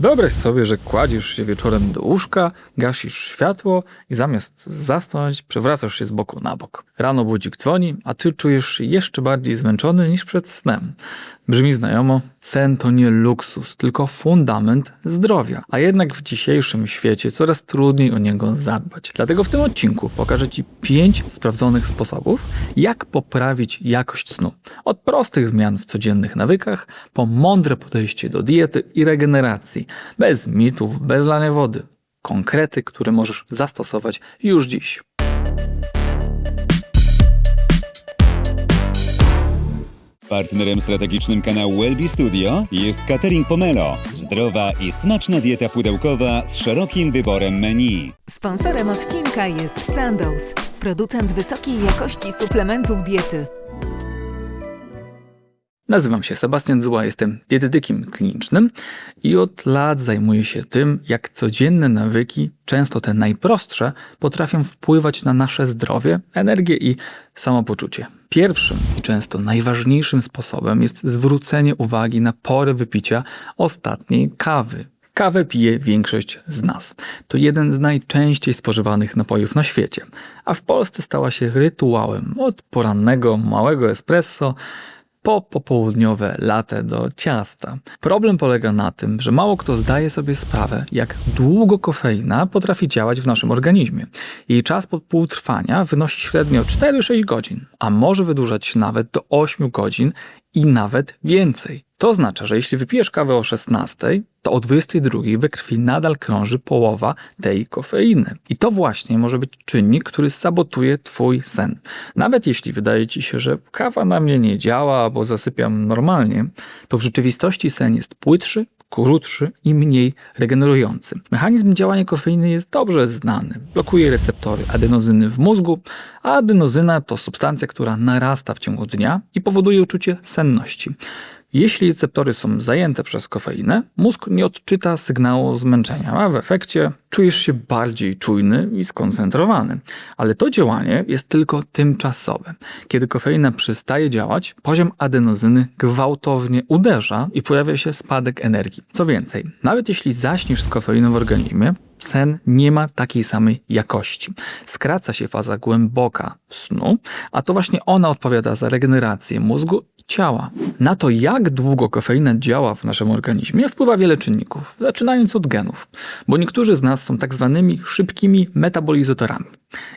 Wyobraź sobie, że kładziesz się wieczorem do łóżka, gasisz światło i zamiast zasnąć, przewracasz się z boku na bok. Rano budzik dzwoni, a ty czujesz się jeszcze bardziej zmęczony niż przed snem. Brzmi znajomo? Sen to nie luksus, tylko fundament zdrowia. A jednak w dzisiejszym świecie coraz trudniej o niego zadbać. Dlatego w tym odcinku pokażę Ci pięć sprawdzonych sposobów, jak poprawić jakość snu. Od prostych zmian w codziennych nawykach, po mądre podejście do diety i regeneracji. Bez mitów, bez lania wody. Konkrety, które możesz zastosować już dziś. Partnerem strategicznym kanału Wellbe Studio jest Catering Pomelo. Zdrowa i smaczna dieta pudełkowa z szerokim wyborem menu. Sponsorem odcinka jest Sandoz, producent wysokiej jakości suplementów diety. Nazywam się Sebastian Zuła, jestem dietetykiem klinicznym i od lat zajmuję się tym, jak codzienne nawyki, często te najprostsze, potrafią wpływać na nasze zdrowie, energię i samopoczucie. Pierwszym i często najważniejszym sposobem jest zwrócenie uwagi na porę wypicia ostatniej kawy. Kawę pije większość z nas. To jeden z najczęściej spożywanych napojów na świecie, a w Polsce stała się rytuałem od porannego małego espresso po popołudniowe latte do ciasta. Problem polega na tym, że mało kto zdaje sobie sprawę, jak długo kofeina potrafi działać w naszym organizmie. Jej czas półtrwania wynosi średnio 4-6 godzin, a może wydłużać nawet do 8 godzin i nawet więcej. To oznacza, że jeśli wypijesz kawę o 16, to o 22 we krwi nadal krąży połowa tej kofeiny. I to właśnie może być czynnik, który sabotuje twój sen. Nawet jeśli wydaje ci się, że kawa na mnie nie działa, bo zasypiam normalnie, to w rzeczywistości sen jest płytszy, krótszy i mniej regenerujący. Mechanizm działania kofeiny jest dobrze znany. Blokuje receptory adenozyny w mózgu, a adenozyna to substancja, która narasta w ciągu dnia i powoduje uczucie senności. Jeśli receptory są zajęte przez kofeinę, mózg nie odczyta sygnału zmęczenia, a w efekcie czujesz się bardziej czujny i skoncentrowany. Ale to działanie jest tylko tymczasowe. Kiedy kofeina przestaje działać, poziom adenozyny gwałtownie uderza i pojawia się spadek energii. Co więcej, nawet jeśli zaśniesz z kofeiną w organizmie, sen nie ma takiej samej jakości. Skraca się faza głęboka snu, a to właśnie ona odpowiada za regenerację mózgu ciała. Na to, jak długo kofeina działa w naszym organizmie, wpływa wiele czynników, zaczynając od genów, bo niektórzy z nas są tak zwanymi szybkimi metabolizatorami,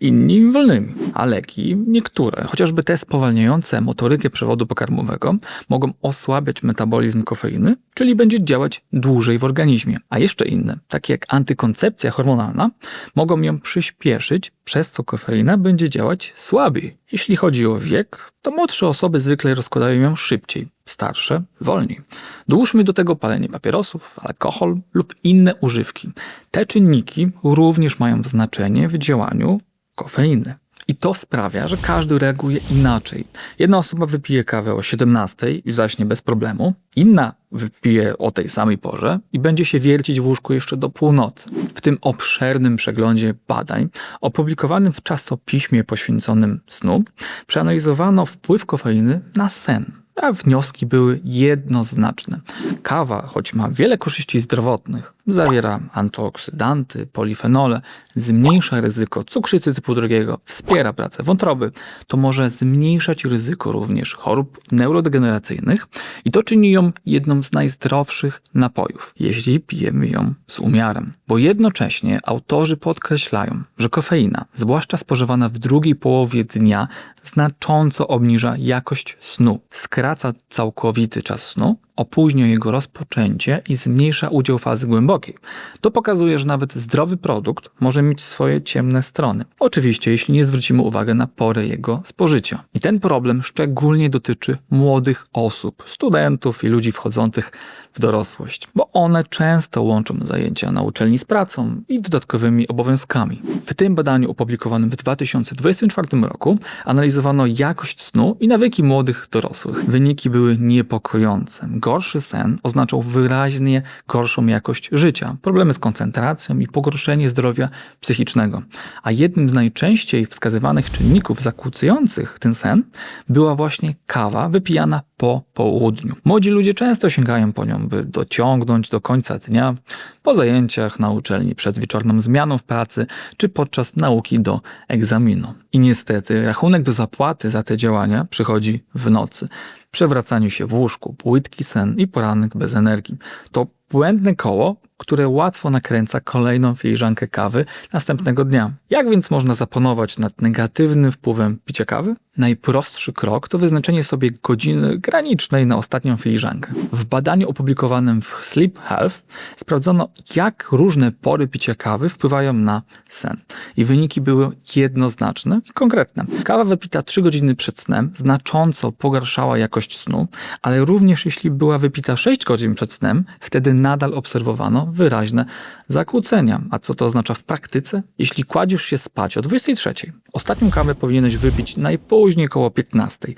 inni wolnymi, a leki, niektóre, chociażby te spowalniające motorykę przewodu pokarmowego, mogą osłabiać metabolizm kofeiny, czyli będzie działać dłużej w organizmie, a jeszcze inne, takie jak antykoncepcja hormonalna, mogą ją przyspieszyć, przez co kofeina będzie działać słabiej. Jeśli chodzi o wiek, to młodsze osoby zwykle rozkładają ją szybciej, starsze wolniej. Dołóżmy do tego palenie papierosów, alkohol lub inne używki. Te czynniki również mają znaczenie w działaniu kofeiny. I to sprawia, że każdy reaguje inaczej. Jedna osoba wypije kawę o 17 i zaśnie bez problemu, inna wypije o tej samej porze i będzie się wiercić w łóżku jeszcze do północy. W tym obszernym przeglądzie badań, opublikowanym w czasopiśmie poświęconym snu, przeanalizowano wpływ kofeiny na sen a wnioski były jednoznaczne. Kawa, choć ma wiele korzyści zdrowotnych, zawiera antyoksydanty, polifenole, zmniejsza ryzyko cukrzycy typu drugiego, wspiera pracę wątroby, to może zmniejszać ryzyko również chorób neurodegeneracyjnych i to czyni ją jedną z najzdrowszych napojów, jeśli pijemy ją z umiarem. Bo jednocześnie autorzy podkreślają, że kofeina, zwłaszcza spożywana w drugiej połowie dnia, znacząco obniża jakość snu, skraca całkowity czas snu, opóźnia jego rozpoczęcie i zmniejsza udział fazy głębokiej. To pokazuje, że nawet zdrowy produkt może mieć swoje ciemne strony. Oczywiście, jeśli nie zwrócimy uwagi na porę jego spożycia. I ten problem szczególnie dotyczy młodych osób, studentów i ludzi wchodzących w dorosłość, bo one często łączą zajęcia na uczelni z pracą i dodatkowymi obowiązkami. W tym badaniu opublikowanym w 2024 roku analizowano jakość snu i nawyki młodych dorosłych. Wyniki były niepokojące. Gorszy sen oznaczał wyraźnie gorszą jakość życia, problemy z koncentracją i pogorszenie zdrowia psychicznego. A jednym z najczęściej wskazywanych czynników zakłócających ten sen była właśnie kawa wypijana po południu. Młodzi ludzie często sięgają po nią, by dociągnąć do końca dnia, po zajęciach na uczelni, przed wieczorną zmianą w pracy czy podczas nauki do egzaminu. I niestety rachunek do zapłaty za te działania przychodzi w nocy. Przewracaniu się w łóżku, płytki sen i poranek bez energii. To błędne koło, które łatwo nakręca kolejną filiżankę kawy następnego dnia. Jak więc można zapanować nad negatywnym wpływem picia kawy? Najprostszy krok to wyznaczenie sobie godziny granicznej na ostatnią filiżankę. W badaniu opublikowanym w Sleep Health sprawdzono, jak różne pory picia kawy wpływają na sen. I wyniki były jednoznaczne i konkretne. Kawa wypita 3 godziny przed snem znacząco pogarszała jakość snu, ale również jeśli była wypita 6 godzin przed snem, wtedy nadal obserwowano wyraźne zakłócenia. A co to oznacza w praktyce? Jeśli kładziesz się spać o 23, ostatnią kawę powinieneś wypić najpóźniej koło 15,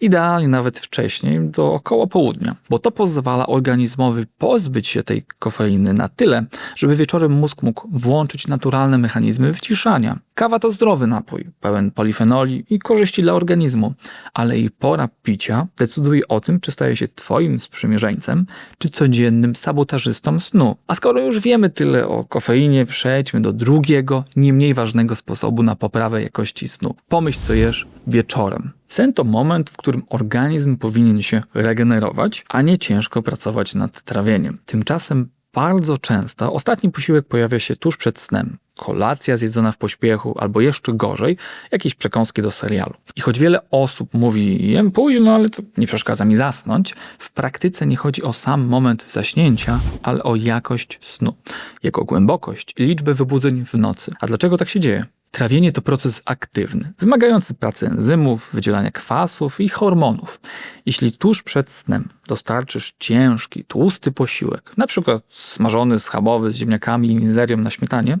idealnie nawet wcześniej, do około południa, bo to pozwala organizmowi pozbyć się tej kofeiny na tyle, żeby wieczorem mózg mógł włączyć naturalne mechanizmy wyciszania. Kawa to zdrowy napój, pełen polifenoli i korzyści dla organizmu, ale jej pora picia decyduje o tym, czy staje się twoim sprzymierzeńcem, czy codziennym sabotażystą snu. A skoro już wiemy tyle o kofeinie, przejdźmy do drugiego, nie mniej ważnego sposobu na poprawę jakości snu. Pomyśl, co jesz wieczorem. Sen to moment, w którym organizm powinien się regenerować, a nie ciężko pracować nad trawieniem. Tymczasem bardzo często ostatni posiłek pojawia się tuż przed snem. Kolacja zjedzona w pośpiechu, albo jeszcze gorzej, jakieś przekąski do serialu. I choć wiele osób mówi, jem późno, ale to nie przeszkadza mi zasnąć, w praktyce nie chodzi o sam moment zaśnięcia, ale o jakość snu, jego głębokość i liczbę wybudzeń w nocy. A dlaczego tak się dzieje? Trawienie to proces aktywny, wymagający pracy enzymów, wydzielania kwasów i hormonów. Jeśli tuż przed snem dostarczysz ciężki, tłusty posiłek, przykład smażony schabowy z ziemniakami i mizerią na śmietanie,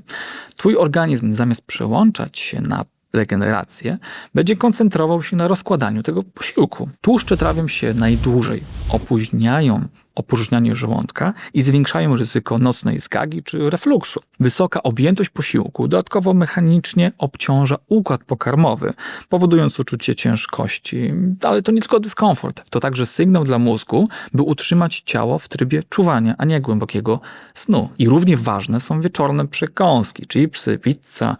twój organizm zamiast przełączać się na regenerację, będzie koncentrował się na rozkładaniu tego posiłku. Tłuszcze trawią się najdłużej, opóźniają opróżnianie żołądka i zwiększają ryzyko nocnej zgagi czy refluksu. Wysoka objętość posiłku dodatkowo mechanicznie obciąża układ pokarmowy, powodując uczucie ciężkości. Ale to nie tylko dyskomfort, to także sygnał dla mózgu, by utrzymać ciało w trybie czuwania, a nie głębokiego snu. I równie ważne są wieczorne przekąski, chipsy, pizza,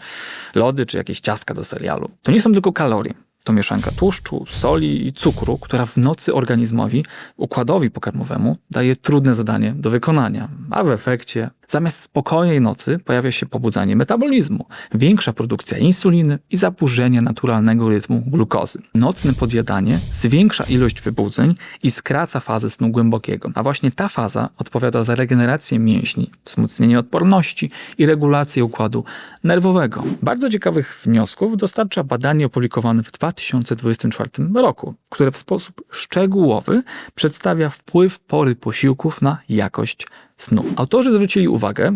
lody czy jakieś ciastka do serialu. To nie są tylko kalorie. To mieszanka tłuszczu, soli i cukru, która w nocy organizmowi, układowi pokarmowemu daje trudne zadanie do wykonania, a w efekcie zamiast spokojnej nocy pojawia się pobudzanie metabolizmu, większa produkcja insuliny i zaburzenie naturalnego rytmu glukozy. Nocne podjadanie zwiększa ilość wybudzeń i skraca fazę snu głębokiego, a właśnie ta faza odpowiada za regenerację mięśni, wzmocnienie odporności i regulację układu nerwowego. Bardzo ciekawych wniosków dostarcza badanie opublikowane w 2024 roku, które w sposób szczegółowy przedstawia wpływ pory posiłków na jakość snu. Autorzy zwrócili uwagę,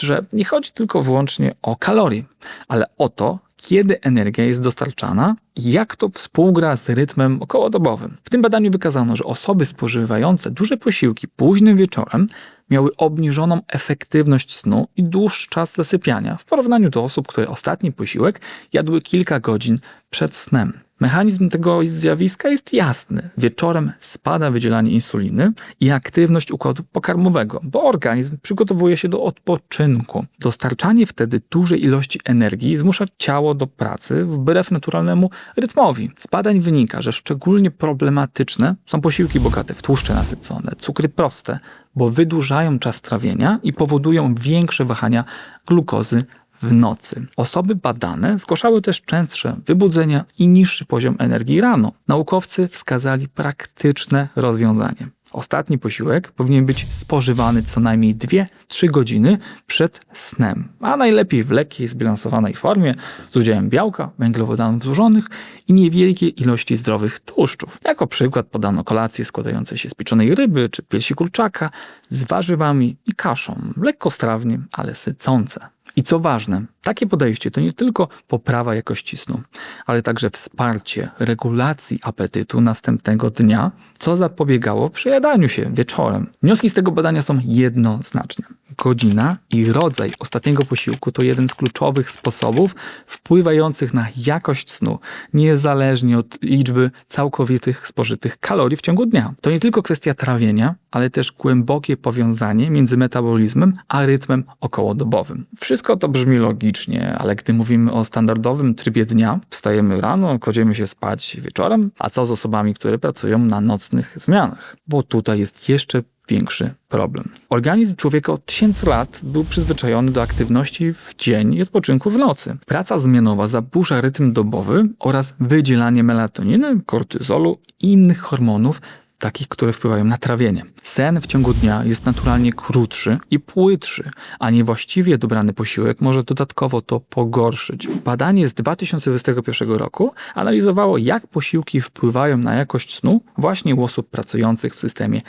że nie chodzi tylko wyłącznie o kalorie, ale o to, kiedy energia jest dostarczana i jak to współgra z rytmem okołodobowym. W tym badaniu wykazano, że osoby spożywające duże posiłki późnym wieczorem miały obniżoną efektywność snu i dłuższy czas zasypiania w porównaniu do osób, które ostatni posiłek jadły kilka godzin przed snem. Mechanizm tego zjawiska jest jasny. Wieczorem spada wydzielanie insuliny i aktywność układu pokarmowego, bo organizm przygotowuje się do odpoczynku. Dostarczanie wtedy dużej ilości energii zmusza ciało do pracy wbrew naturalnemu rytmowi. Z badań wynika, że szczególnie problematyczne są posiłki bogate w tłuszcze nasycone, cukry proste, bo wydłużają czas trawienia i powodują większe wahania glukozy w nocy. Osoby badane zgłaszały też częstsze wybudzenia i niższy poziom energii rano. Naukowcy wskazali praktyczne rozwiązanie. Ostatni posiłek powinien być spożywany co najmniej 2-3 godziny przed snem, a najlepiej w lekkiej, zbilansowanej formie z udziałem białka, węglowodanów złożonych i niewielkiej ilości zdrowych tłuszczów. Jako przykład podano kolację składające się z pieczonej ryby czy piersi kurczaka z warzywami i kaszą, lekkostrawnie, ale sycące. I co ważne, takie podejście to nie tylko poprawa jakości snu, ale także wsparcie regulacji apetytu następnego dnia, co zapobiegało przejadaniu się wieczorem. Wnioski z tego badania są jednoznaczne. Godzina i rodzaj ostatniego posiłku to jeden z kluczowych sposobów wpływających na jakość snu, niezależnie od liczby całkowitych spożytych kalorii w ciągu dnia. To nie tylko kwestia trawienia, ale też głębokie powiązanie między metabolizmem a rytmem okołodobowym. Wszystko to brzmi logicznie, ale gdy mówimy o standardowym trybie dnia, wstajemy rano, kładziemy się spać wieczorem, a co z osobami, które pracują na nocnych zmianach? Bo tutaj jest jeszcze większy problem. Organizm człowieka od tysięcy lat był przyzwyczajony do aktywności w dzień i odpoczynku w nocy. Praca zmianowa zaburza rytm dobowy oraz wydzielanie melatoniny, kortyzolu i innych hormonów, takich, które wpływają na trawienie. Sen w ciągu dnia jest naturalnie krótszy i płytszy, a niewłaściwie dobrany posiłek może dodatkowo to pogorszyć. Badanie z 2021 roku analizowało, jak posiłki wpływają na jakość snu właśnie u osób pracujących w systemie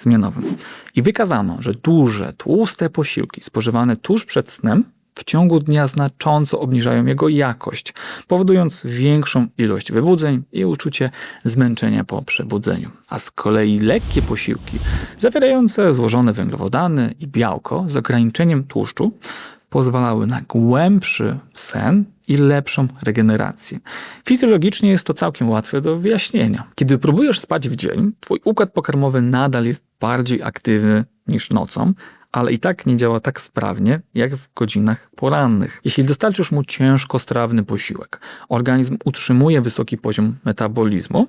zmianowym. I wykazano, że duże, tłuste posiłki spożywane tuż przed snem w ciągu dnia znacząco obniżają jego jakość, powodując większą ilość wybudzeń i uczucie zmęczenia po przebudzeniu. A z kolei lekkie posiłki, zawierające złożone węglowodany i białko z ograniczeniem tłuszczu, pozwalały na głębszy sen i lepszą regenerację. Fizjologicznie jest to całkiem łatwe do wyjaśnienia. Kiedy próbujesz spać w dzień, twój układ pokarmowy nadal jest bardziej aktywny niż nocą, ale i tak nie działa tak sprawnie jak w godzinach porannych. Jeśli dostarczysz mu ciężkostrawny posiłek, organizm utrzymuje wysoki poziom metabolizmu,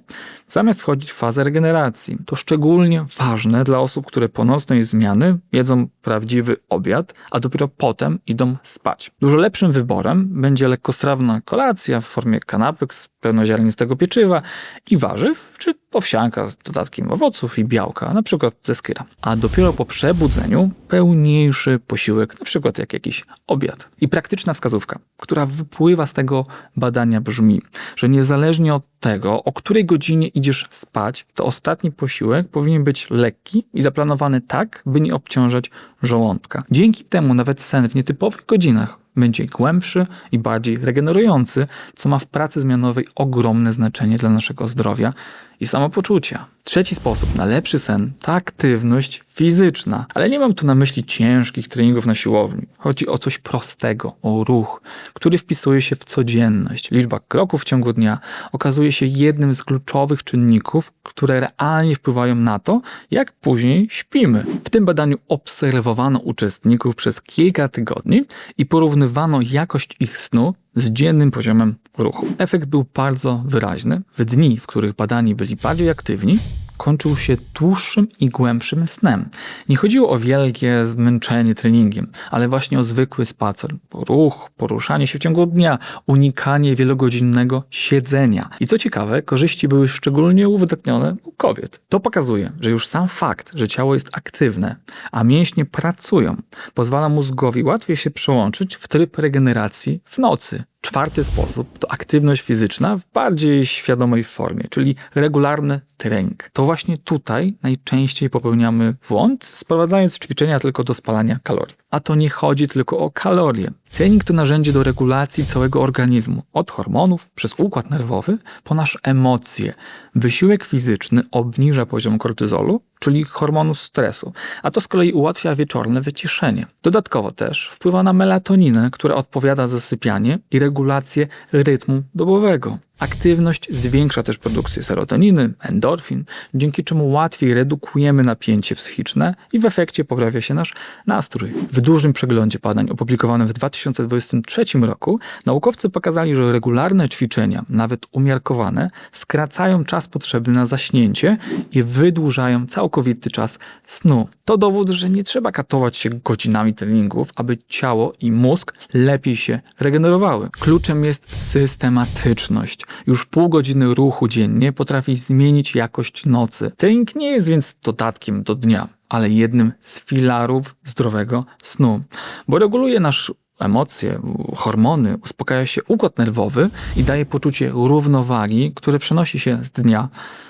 zamiast wchodzić w fazę regeneracji. To szczególnie ważne dla osób, które po nocnej zmiany jedzą prawdziwy obiad, a dopiero potem idą spać. Dużo lepszym wyborem będzie lekkostrawna kolacja w formie kanapek z pełnoziarnistego pieczywa i warzyw, czy owsianka z dodatkiem owoców i białka, na przykład ze skyra. A dopiero po przebudzeniu pełniejszy posiłek, na przykład jak jakiś obiad. I praktyczna wskazówka, która wypływa z tego badania brzmi, że niezależnie od tego, o której godzinie idziesz spać, to ostatni posiłek powinien być lekki i zaplanowany tak, by nie obciążać żołądka. Dzięki temu nawet sen w nietypowych godzinach będzie głębszy i bardziej regenerujący, co ma w pracy zmianowej ogromne znaczenie dla naszego zdrowia i samopoczucia. Trzeci sposób na lepszy sen to aktywność fizyczna. Ale nie mam tu na myśli ciężkich treningów na siłowni. Chodzi o coś prostego, o ruch, który wpisuje się w codzienność. Liczba kroków w ciągu dnia okazuje się jednym z kluczowych czynników, które realnie wpływają na to, jak później śpimy. W tym badaniu obserwowano uczestników przez kilka tygodni i porównywano jakość ich snu z dziennym poziomem ruchu. Efekt był bardzo wyraźny. W dni, w których badani byli bardziej aktywni, kończył się dłuższym i głębszym snem. Nie chodziło o wielkie zmęczenie treningiem, ale właśnie o zwykły spacer, ruch, poruszanie się w ciągu dnia, unikanie wielogodzinnego siedzenia. I co ciekawe, korzyści były szczególnie uwydatnione u kobiet. To pokazuje, że już sam fakt, że ciało jest aktywne, a mięśnie pracują, pozwala mózgowi łatwiej się przełączyć w tryb regeneracji w nocy. Czwarty sposób to aktywność fizyczna w bardziej świadomej formie, czyli regularny trening. To właśnie tutaj najczęściej popełniamy błąd, sprowadzając ćwiczenia tylko do spalania kalorii. A to nie chodzi tylko o kalorie. Trening to narzędzie do regulacji całego organizmu, od hormonów, przez układ nerwowy, po nasze emocje. Wysiłek fizyczny obniża poziom kortyzolu, czyli hormonu stresu, a to z kolei ułatwia wieczorne wyciszenie. Dodatkowo też wpływa na melatoninę, która odpowiada za sypianie i regulację rytmu dobowego. Aktywność zwiększa też produkcję serotoniny, endorfin, dzięki czemu łatwiej redukujemy napięcie psychiczne i w efekcie poprawia się nasz nastrój. W dużym przeglądzie badań opublikowanym w 2023 roku naukowcy pokazali, że regularne ćwiczenia, nawet umiarkowane, skracają czas potrzebny na zaśnięcie i wydłużają całkowity czas snu. To dowód, że nie trzeba katować się godzinami treningów, aby ciało i mózg lepiej się regenerowały. Kluczem jest systematyczność. Już pół godziny ruchu dziennie potrafi zmienić jakość nocy. Trening nie jest więc dodatkiem do dnia, ale jednym z filarów zdrowego snu, bo reguluje nasz emocje, hormony, uspokaja się układ nerwowy i daje poczucie równowagi, które przenosi się z dnia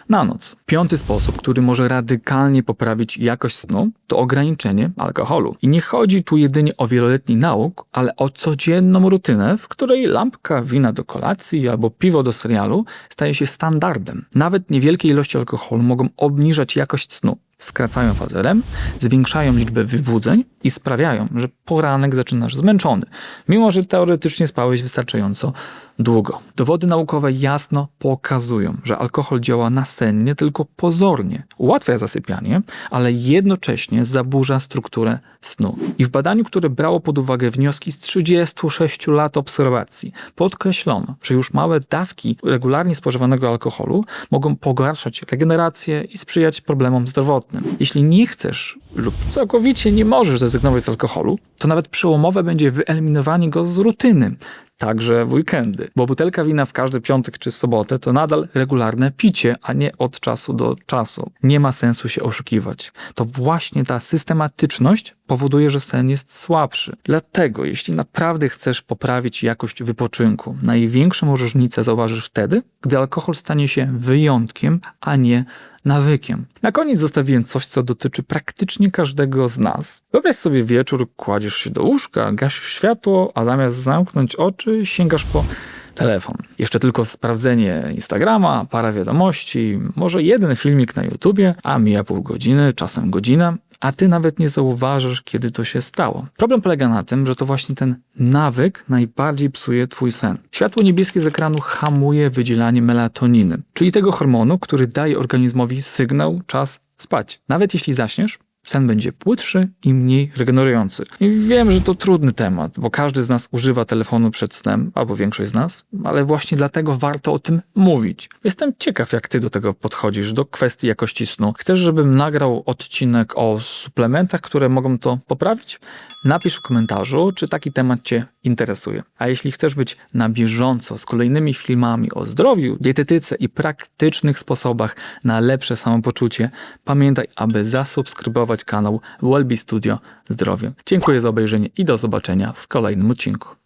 na noc. Piąty sposób, który może radykalnie poprawić jakość snu, to ograniczenie alkoholu. I nie chodzi tu jedynie o wieloletni nauk, ale o codzienną rutynę, w której lampka wina do kolacji albo piwo do serialu staje się standardem. Nawet niewielkie ilości alkoholu mogą obniżać jakość snu skracają fazę REM, zwiększają liczbę wybudzeń i sprawiają, że poranek zaczynasz zmęczony, mimo że teoretycznie spałeś wystarczająco długo. Dowody naukowe jasno pokazują, że alkohol działa nasennie, tylko pozornie. Ułatwia zasypianie, ale jednocześnie zaburza strukturę snu. I w badaniu, które brało pod uwagę wnioski z 36 lat obserwacji, podkreślono, że już małe dawki regularnie spożywanego alkoholu mogą pogarszać regenerację i sprzyjać problemom zdrowotnym. Jeśli nie chcesz lub całkowicie nie możesz zrezygnować z alkoholu, to nawet przełomowe będzie wyeliminowanie go z rutyny także w weekendy. Bo butelka wina w każdy piątek czy sobotę to nadal regularne picie, a nie od czasu do czasu. Nie ma sensu się oszukiwać. To właśnie ta systematyczność powoduje, że sen jest słabszy. Dlatego, jeśli naprawdę chcesz poprawić jakość wypoczynku, największą różnicę zauważysz wtedy, gdy alkohol stanie się wyjątkiem, a nie nawykiem. Na koniec zostawiłem coś, co dotyczy praktycznie każdego z nas. Wyobraź sobie wieczór, kładziesz się do łóżka, gasisz światło, a zamiast zamknąć oczy, sięgasz po telefon. Jeszcze tylko sprawdzenie Instagrama, para wiadomości, może jeden filmik na YouTubie, a mija pół godziny, czasem godzina, a ty nawet nie zauważysz, kiedy to się stało. Problem polega na tym, że to właśnie ten nawyk najbardziej psuje twój sen. Światło niebieskie z ekranu hamuje wydzielanie melatoniny, czyli tego hormonu, który daje organizmowi sygnał czas spać. Nawet jeśli zaśniesz, sen będzie płytszy i mniej regenerujący. I wiem, że to trudny temat, bo każdy z nas używa telefonu przed snem, albo większość z nas, ale właśnie dlatego warto o tym mówić. Jestem ciekaw, jak ty do tego podchodzisz, do kwestii jakości snu. Chcesz, żebym nagrał odcinek o suplementach, które mogą to poprawić? Napisz w komentarzu, czy taki temat cię interesuje. A jeśli chcesz być na bieżąco z kolejnymi filmami o zdrowiu, dietetyce i praktycznych sposobach na lepsze samopoczucie, pamiętaj, aby zasubskrybować kanał Wellbe Studio Zdrowie. Dziękuję za obejrzenie i do zobaczenia w kolejnym odcinku.